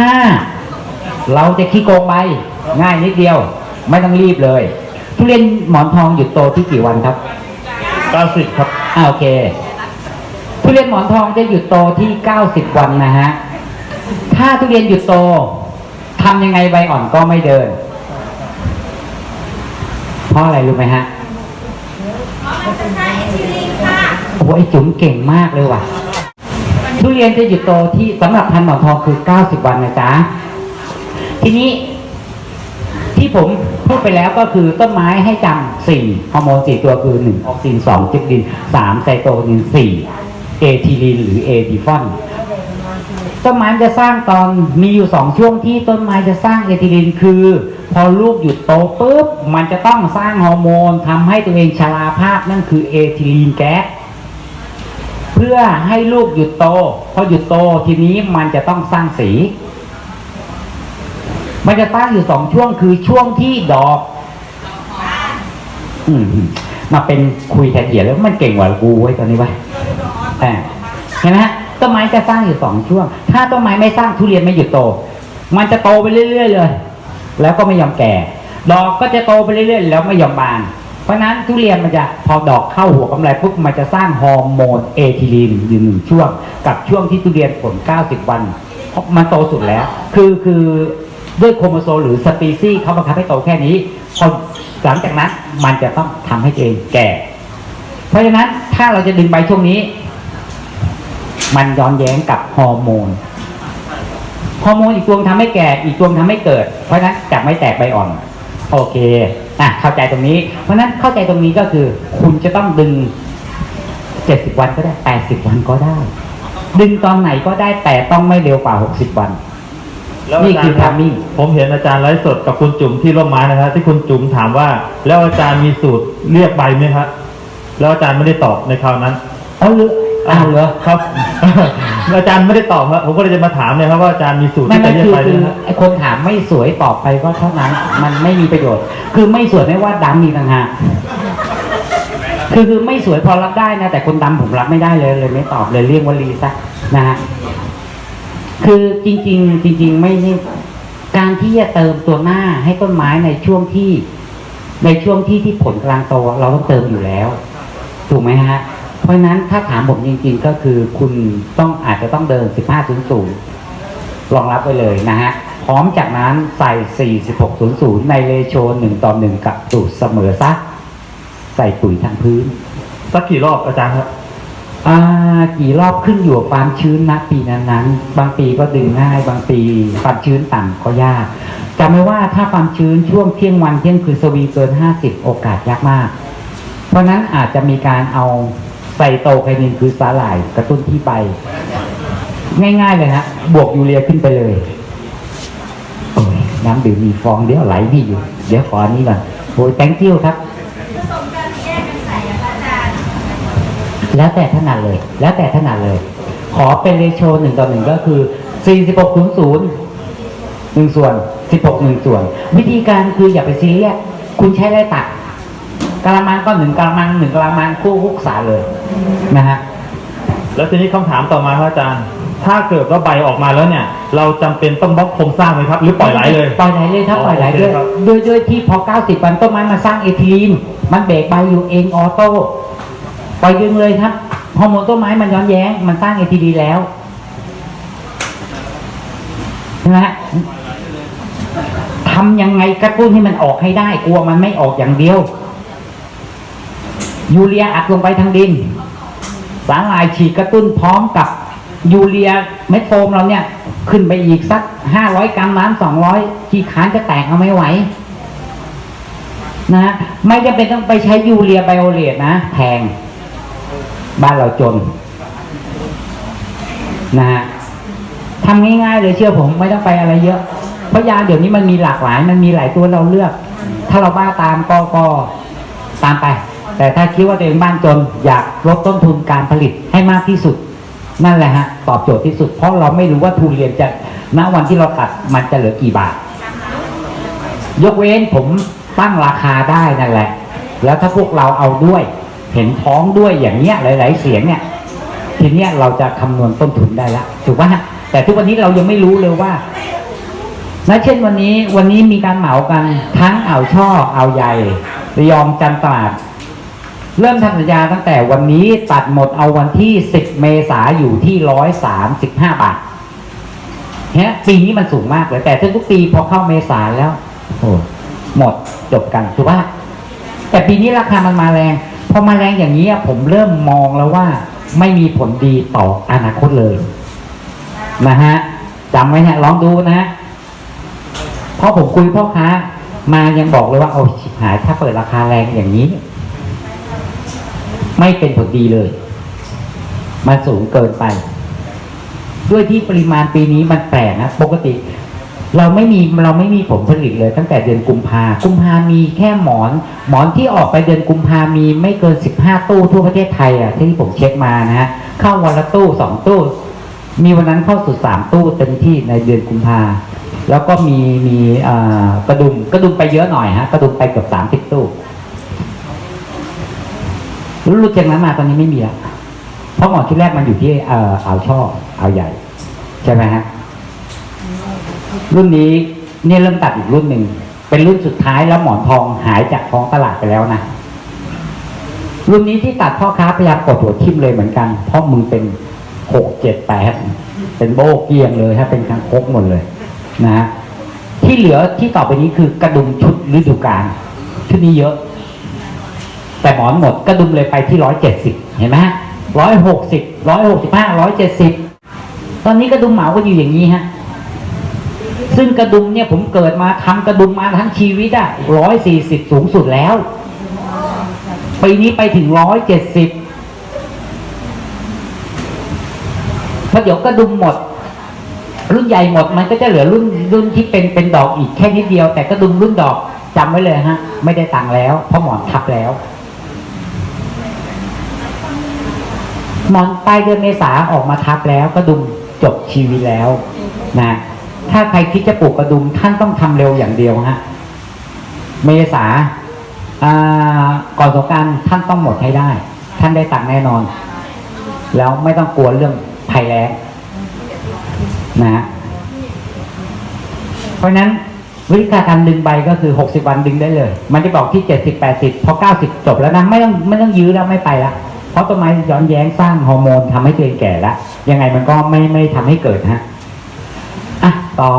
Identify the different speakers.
Speaker 1: ถ้าเราจะขี้โกงไปง่ายนิดเดียว ไม่ต้องรีบเลย ทุเรียนหมอนทองหยุดโตที่กี่วันครับ
Speaker 2: 90ครับ
Speaker 1: อ่าโอเค ทุเรียนหมอนทองจะหยุดโตที่ 90 วันนะฮะ ถ้าทุเรียนหยุดโตทำยังไงใบอ่อนก็ไม่เดิน เพราะอะไรรู้ไหมฮะโอ้โหไอจุ๋มเก่งมากเลยว่ะ ทุเรียนจะหยุดโตที่สำหรับพันหมอนทองคือ 90 วันนะจ๊ะทีนี้ที่ผมพูดไปแล้วก็คือต้นไม้ให้จำสี่ฮอร์โมนสี่ตัวคือหนึ่งออกซินสองจิบดินสามไซโตนินสี่เอทิลีนหรือเอดิฟอนต้นไม้จะสร้างตอนมีอยู่สองช่วงที่ต้นไม้จะสร้างเอทิลีนคือ พอลูกหยุดโตปุ๊บมันจะต้องสร้างฮอร์โมนทำให้ตัวเองชราภาพนั่นคือเอทิลีนแก๊ส พื่อให้ลูกหยุดโตพอหยุดโตทีนี้มันจะต้องสร้างสี มันจะตั้งอยู่สองช่วงคือช่วงที่ดอกอืมมาเป็นคุยแทนเหยียดแล้วมันเก่งกว่ากูไว้ตอนนี้ไว้อ่าเห็นไหมต้นไม้จะสร้างอยู่สองช่วง ถ้าต้นไม้ไม่สร้างทุเรียนไม่หยุดโต มันจะโตไปเรื่อยๆเลย แล้วก็ไม่ยอมแก่ ดอกก็จะโตไปเรื่อยๆ แล้วไม่ยอมบาน เพราะนั้นทุเรียนมันจะพอดอกเข้าหัวกำไรปุ๊บมันจะสร้างฮอร์โมนเอทิลีนอยู่หนึ่งช่วง กับช่วงที่ทุเรียนผล 90 วันเพราะมันโตสุดแล้ว คือคือด้วยโครโมโซมหรือสปีซี่เขาบังคับให้โตแค่นี้พอหลังจากนั้นมันจะต้องทำให้ตัวเองแก่ เพราะฉะนั้นถ้าเราจะดึงใบช่วงนี้ มันย้อนแย้งกับฮอร์โมนฮอร์โมนอีกตัวทำให้แก่อีกตัวทำให้เกิด เพราะฉะนั้นจะไม่แตกใบอ่อน โอเค อะเข้าใจตรงนี้ เพราะฉะนั้นเข้าใจตรงนี้ก็คือ คุณจะต้องดึง70วันก็ได้80วันก็ได้ ดึงตอนไหนก็ได้แต่ต้องไม่เร็วกว่า60วัน
Speaker 2: แล้ว
Speaker 1: นี่
Speaker 2: อาจาร
Speaker 1: คือ
Speaker 2: ย์ครับ
Speaker 1: timing
Speaker 2: ผมเห็นอาจารย์ไลฟ์สดกับคุณจุ๋มที่ร่มไม้นะครับ ที่คุณจุ๋มถามว่า แล้วอาจารย์มีสูตรเรียกใบไหมครับแล้วอาจารย์ไม่ได้ตอบในคราวนั้น
Speaker 1: เอาเหรอเอาเหรอ
Speaker 2: ครับ อาจารย์ไม่ได้ตอบครับผมก็เลยจะมาถามเลยครับว่าอาจารย์มีสูตร
Speaker 1: ไม่
Speaker 2: ที่จะ
Speaker 1: ไม่
Speaker 2: เรียก
Speaker 1: คือ
Speaker 2: ใบไห
Speaker 1: คื
Speaker 2: ม
Speaker 1: อ
Speaker 2: ครับ
Speaker 1: ไอคนถามไม่สวยตอบไปก็เท่านั้น มันไม่มีประโยชน์ คือไม่สวยไม่ว่าดำอีกต่างหากคือคือไม่สวยพอรับได้นะ แต่คนดำผมรับไม่ได้เลยเลยไม่ตอบเลยเรียกวลีซะนะฮะคือจริง ๆ จริง ๆ ไม่นี่การที่จะเติมตัวหน้าให้ต้นไม้ในช่วงที่ ในช่วงที่ที่ผลกำลังโตเราต้องเติมอยู่แล้ว ถูกไหมฮะเพ ราะฉะนั้นถ้าถามผมจริงๆก็คือคุณต้องอาจจะต้องเดิน 15ถึง0รองรับไว้เลยนะฮะพร้อมจากนั้นใส่ 4600 ในเลโช1ต่อ1กับสูตรเสมอซะใส่ปุ๋ยทางพื้น
Speaker 2: สักกี่รอบอาจารย์ครับ
Speaker 1: อ่ากี่รอบขึ้นอยู่กับความชื้นณปีนั้นๆ บางปีก็ดึงง่าย บางปีความชื้นต่ำก็ยากจำไว้ว่าถ้าความชื้นช่วงเที่ยงวันเที่ยงคืนสวีเกิน 50 โอกาสยากมาก เพราะนั้นอาจจะมีการเอา ไซโตไคนินคือสาหร่ายกระตุ้นที่ใบง่าย ๆ เลยฮะ บวกยูเรียขึ้นไปเลยโอ้ยน้ำดื่มมีฟองเดี๋ยวไหลนี่อยู่ เดี๋ยวขออันนี้ก่อนโอ้ย thank you ครับ
Speaker 3: ผสมกันแยกกันใส่อะค่ะอาจารย์
Speaker 1: แล้วแต่ถนัดเลย แล้วแต่ถนัดเลย ขอเป็นเรโชหนึ่งต่อหนึ่งก็คือ46ศูนย์ศูนย์หนึ่งส่วน 16หนึ่งส่วน วิธีการคืออย่าไปซีเรียสคุณใช้ได้ตัก กะละมังก็หนึ่งกะละมังหนึ่งกะละมังคู่คุกสาเลยนะฮะ
Speaker 2: แล้วทีนี้คำถามต่อมาครับอาจารย์ ถ้าเกิดว่าใบออกมาแล้วเนี่ย เราจำเป็นต้องบล็อกโครงสร้างไหมครับ หรือปล่อยไหลเลย
Speaker 1: ปล่อยไหลเลยครับ
Speaker 2: อ๋อ
Speaker 1: ปล่อยไหลด้วย
Speaker 2: โอเคครับ
Speaker 1: ด้วยด้วยที่พอ 90 วันต้นไม้มาสร้างเอทิลีนมันเบรกใบอยู่เองออโต้ปล่อยดึงเลยครับฮอร์โมนต้นไม้มันย้อนแย้ง มันสร้างเอทิลีนแล้วใช่ไหมฮะทำยังไงกระตุ้นให้มันออกให้ได้กลัวมันไม่ออกอย่างเดียว ยูเรียอัดลงไปทางดิน สาหร่ายฉีดกระตุ้นพร้อมกับยูเรียเม็ดโฟมเราเนี่ย ขึ้นไปอีกสักห้าร้อยกรัมน้ำสองร้อยขี้ขานจะแตกเอาไม่ไหวนะฮะไม่จำเป็นต้องไปใช้ยูเรียไบโอเลตนะแพง บ้านเราจน นะฮะทำง่ายๆเลยเชื่อผมไม่ต้องไปอะไรเยอะ เพราะยาเดี๋ยวนี้มันมีหลากหลาย มันมีหลายตัวเราเลือก ถ้าเราบ้าตามก็ก็ตามไป แต่ถ้าคิดว่าตัวเองบ้านจนอยากลดต้นทุนการผลิตให้มากที่สุด นั่นแหละฮะตอบโจทย์ที่สุด เพราะเราไม่รู้ว่าทุเรียนจะณวันที่เราตัดมันจะเหลือกี่บาท ยกเว้นผมตั้งราคาได้นั่นแหละ แล้วถ้าพวกเราเอาด้วย เห็นท้องด้วยอย่างเนี้ยหลาย ๆ เสียงเนี่ยทีเนี้ยเราจะคำนวณต้นทุนได้ละถูกปะฮะแต่ทุกวันนี้เรายังไม่รู้เลยว่านะเช่นวันนี้วันนี้มีการเหมากันทั้งอ่าวช่ออ่าวใหญ่ระยองจันตราด เริ่มทำสัญญาตั้งแต่วันนี้ตัดหมดเอาวันที่ 10 เมษาอยู่ที่ 135 บาทเนี่ยปีนี้มันสูงมากเลย แต่ทุกปีพอเข้าเมษาแล้วโอ้หมดจบกันถูกปะแต่ปีนี้ราคามันมาแรง พอมาแรงอย่างนี้ผมเริ่มมองแล้วว่า ไม่มีผลดีต่ออนาคตเลย นะฮะจำไว้ฮะลองดูนะ เพราะผมคุยพ่อค้ามายังบอกเลยว่าเอาชิบหายถ้าเปิดราคาแรงอย่างนี้ ไม่เป็นผลดีเลย มันสูงเกินไป ด้วยที่ปริมาณปีนี้มันแปลกนะปกติ เราไม่มีเราไม่มีผลผลิตเลย ตั้งแต่เดือนกุมภากุมภามีแค่หมอน หมอนที่ออกไปเดือนกุมภามีไม่เกินสิบห้าตู้ทั่วประเทศไทยอะที่ผมเช็คมานะฮะเข้าวันละตู้สองตู้ มีวันนั้นเข้าสุดสามตู้เต็มที่ในเดือนกุมภาแล้วก็มีมีกระดุมกระดุมไปเยอะหน่อยฮะกระดุมไปเกือบสามสิบตู้ รุ่นรุ่นจากนั้นมาตอนนี้ไม่มีแล้วเพราะหมอนชุดแรกมันอยู่ที่เอ่ออ่าวช่ออ่าวใหญ่ ใช่ไหมฮะรุ่นนี้เนี่ยเริ่มตัดอีกรุ่นหนึ่งเป็นรุ่นสุดท้ายแล้วหมอนทองหายจากท้องตลาดไปแล้วนะรุ่นนี้ที่ตัดพ่อค้าพยายามกดหัวทิ่มเลยเหมือนกัน เพราะมือเป็นหกเจ็ดแปดเป็นโบกเกียงเลยฮะเป็นคางคกหมดเลยนะฮะที่เหลือที่ต่อไปนี้คือกระดุมชุดฤดูกาลชุดนี้เยอะ แต่หมอนหมดกระดุมเลยไปที่ร้อยเจ็ดสิบเห็นไหมฮะร้อยหกสิบร้อยหกสิบห้าร้อยเจ็ดสิบตอนนี้กระดุมเหมาก็อยู่อย่างนี้ฮะซึ่งกระดุมเนี่ยผมเกิดมาทำกระดุมมาทั้งชีวิตอะร้อยสี่สิบสูงสุดแล้วปีนี้ไปถึงร้อยเจ็ดสิบพอเดี๋ยวกระดุมหมด รุ่นใหญ่หมดมันก็จะเหลือรุ่นรุ่นที่เป็นเป็นดอกอีกแค่นิดเดียว แต่กระดุมรุ่นดอกจำไว้เลยฮะ ไม่ได้ตังแล้วเพราะหมอนทับแล้ว มอนปลายเดือนเมษาออกมาทับแล้วกระดุมจบชีวิตแล้วนะถ้าใครคิดจะปลูกกระดุมท่านต้องทำเร็วอย่างเดียวฮะเมษาอ่าก่อนสงการท่านต้องหมดให้ได้ ท่านได้ตังค์แน่นอน แล้วไม่ต้องกลัวเรื่องภัยแล้งนะฮะเพราะนั้นวิธีการดึงใบก็คือหกสิบวันดึงได้เลย มันจะบอกที่เจ็ดสิบแปดสิบพอเก้าสิบจบแล้วนะ ไม่ต้องไม่ต้องยื้อแล้วไม่ไปและ เพราะต้นไม้ย้อนแย้งสร้างฮอร์โมนทำให้ตัวเองแก่แล้วยังไงมันก็ไม่ไม่ทำให้เกิดฮะอะต่อ